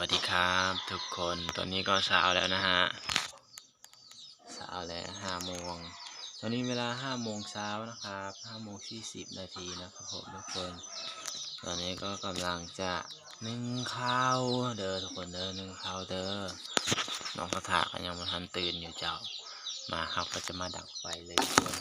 วัสดีครับทุกคนตอนนี้ก็เช้าแล้วนะฮะเช้าแล้วห้าโมงตอนนี้เวลาห้าโมงเช้านะครับห้าโมงสี่สิบนาทีนะครับผมทุกคน ตอนนี้ก็กำลังจะนึ่งข้าวเด้อทุกคนเด้อนึ่งข้าวเด้อน้องกระถาก็ยังไม่ทันตื่นอยู่เจ้ามาครับก็จะมาดับไฟเลยทุกคน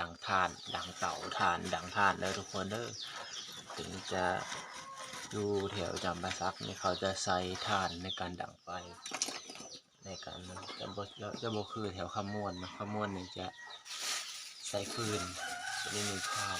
ดังทาน ดังเต่าทาน ดังทานแล้วทุกคนเด้อถึงจะอยู่แถวจำปาซักนี่เขาจะใส่ทานในการดังไฟ ในการจะบจะบคือแถวขมวนนะขมวนนี่จะใส่ฟืนจะไม่มีทาน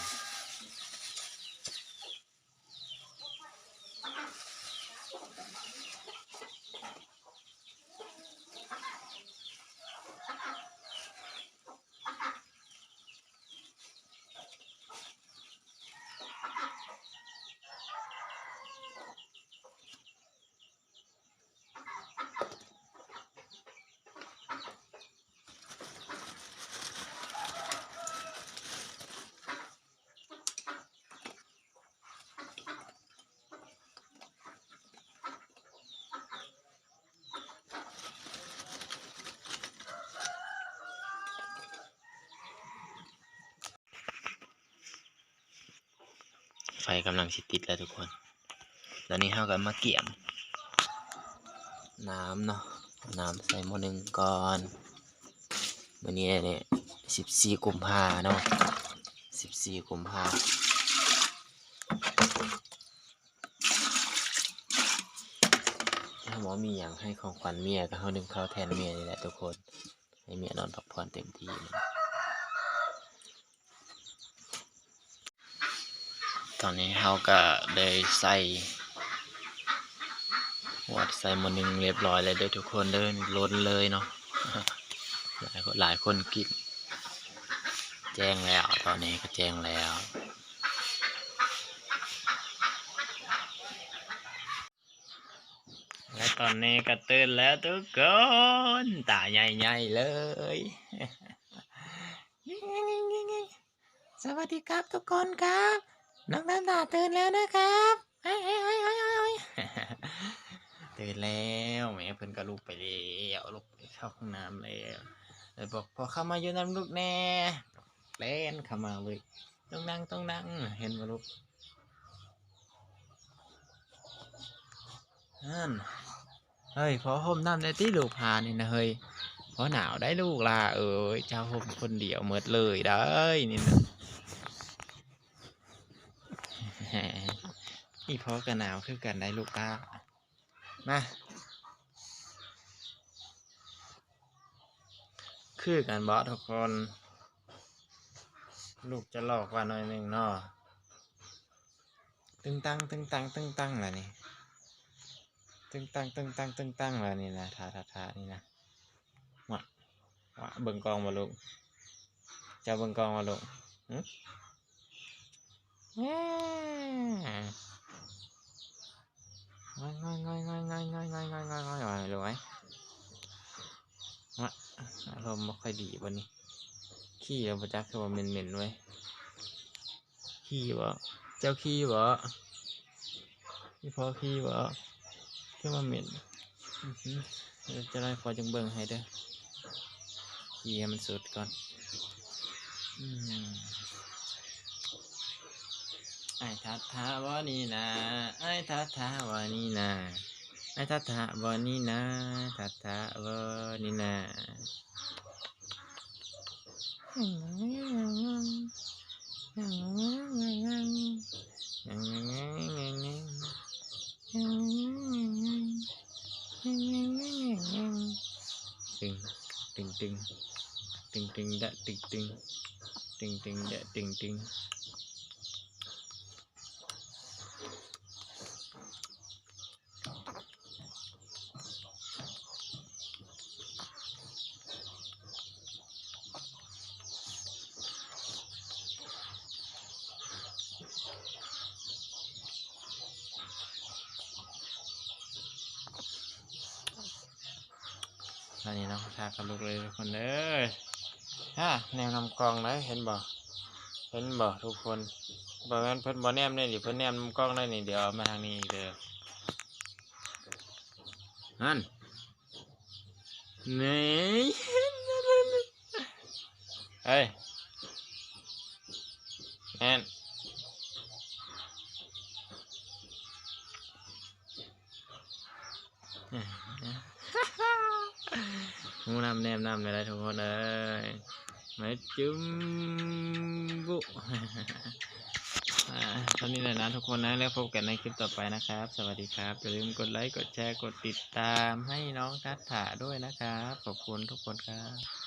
ไฟกำลังสิติดแล้วทุกคน ตอนนี้เฮากันมาเกี่ยม น้ำเนาะ น้ำใส่หม้อหนึ่งก่อนวันนี้เนี่ยสิบสี่กุมภาเนาะสิบสี่กุมภาถ้าหมอมีอย่างให้ของขวัญเมียก็เฮาดึงเข้าแทนเมียนี่แหละทุกคน ให้เมียนอนพักผ่อนเต็มที่ ตอนนี้เราก็ได้ใส่หัวใส่หมดหนึ่งเรียบร้อยเลยเด้อทุกคนเดินล้นเลยเนาะหลายคนหลายคนกินแจ้งแล้วตอนนี้ก็แจ้งแล้วและตอนนี้ก็ตื่นแล้วทุกคนตาใหญ่ๆเลย สวัสดีครับทุกคนครับ น้องน้ำตาตื่นแล้วนะครับเฮ้ยเฮ้ยเฮ้ยเฮ้ยเฮ้ยตื่นแล้วแม่เพิ่นก็ลุกไปแล้วลุกไปเข้าห้องน้ำแล้วเลยบอกพอเข้ามาอยู่น้ำลูกแน่เล่นเข้ามาเลยต้องนั่งต้องนั่งเห็นมาลูกนั่นเฮ้ยพอห่มน้ำในที่ลูกพานี่นะเฮ้ยพอหนาวได้ลูกล่ะเอ้ยเจ้าห่มคนเดียวหมดเลยได้นี่นะ หมอีพอกันหนาวคือกันได้ลูกตามาคือกันบอสทุกคน ลูกจะหลอกกว่าน่อยหนึ่งเนาะตึงตังตึงตังตึงตังล้วนี่ตึงตังตึงตังตึงตังล้วนี่นะทาทาทานี่นะวะวะเบิ่งกองมาลูกเจะเบิ่งกองมาลูกหึ ง่ายง่ายง่ายง่ายง่ายง่ายง่ายง่ายง่ายง่ายง่ายรู้ไหมวะอารมณ์ไม่ค่อยดีวันนี้ ขี้เราประจักษ์คือว่าเหม็นเหม็นไว้ยขี้วะเจ้าขี้วะพี่พ่อขี้วะคือว่าเหม็นอือหือเดี๋ยวจะไล่พอจังเบิ่งให้เด้อขี้มันสุดก่อน อืม ไอ้ทัทาวานีนาไอ้ทัทาวานีนาไอ้ทัทาวานีนาทัทาวานีนาตึงตึงตึงตึงตึงดะตึงตึงติงติงเดะติงติง อนนี้น้องชากับลูกเลยทุกคนเด้อฮะแนวนำกล้องเลยเห็นบ่เห็นบ่ทุกคนบ่แม่นเพิ่นบ่แนมได้ดิเพิ่นแนมนำกล้องได้นี่เดี๋ยวเอามาทางนี้อีกเด้อนั่นนี่เฮ้ยแอน งูนำแนมน้ำเลยนะทุกคนเลยไม่จุ้มบุอ่าตอนนี้แหละนะทุกคนนะแล้วพบกันในคลิปต่อไปนะครับ สวัสดีครับอย่าลืมกดไลค์กดแชร์กดติดตามให้น้องทัศถาด้วยนะครับ ขอบคุณทุกคนครับ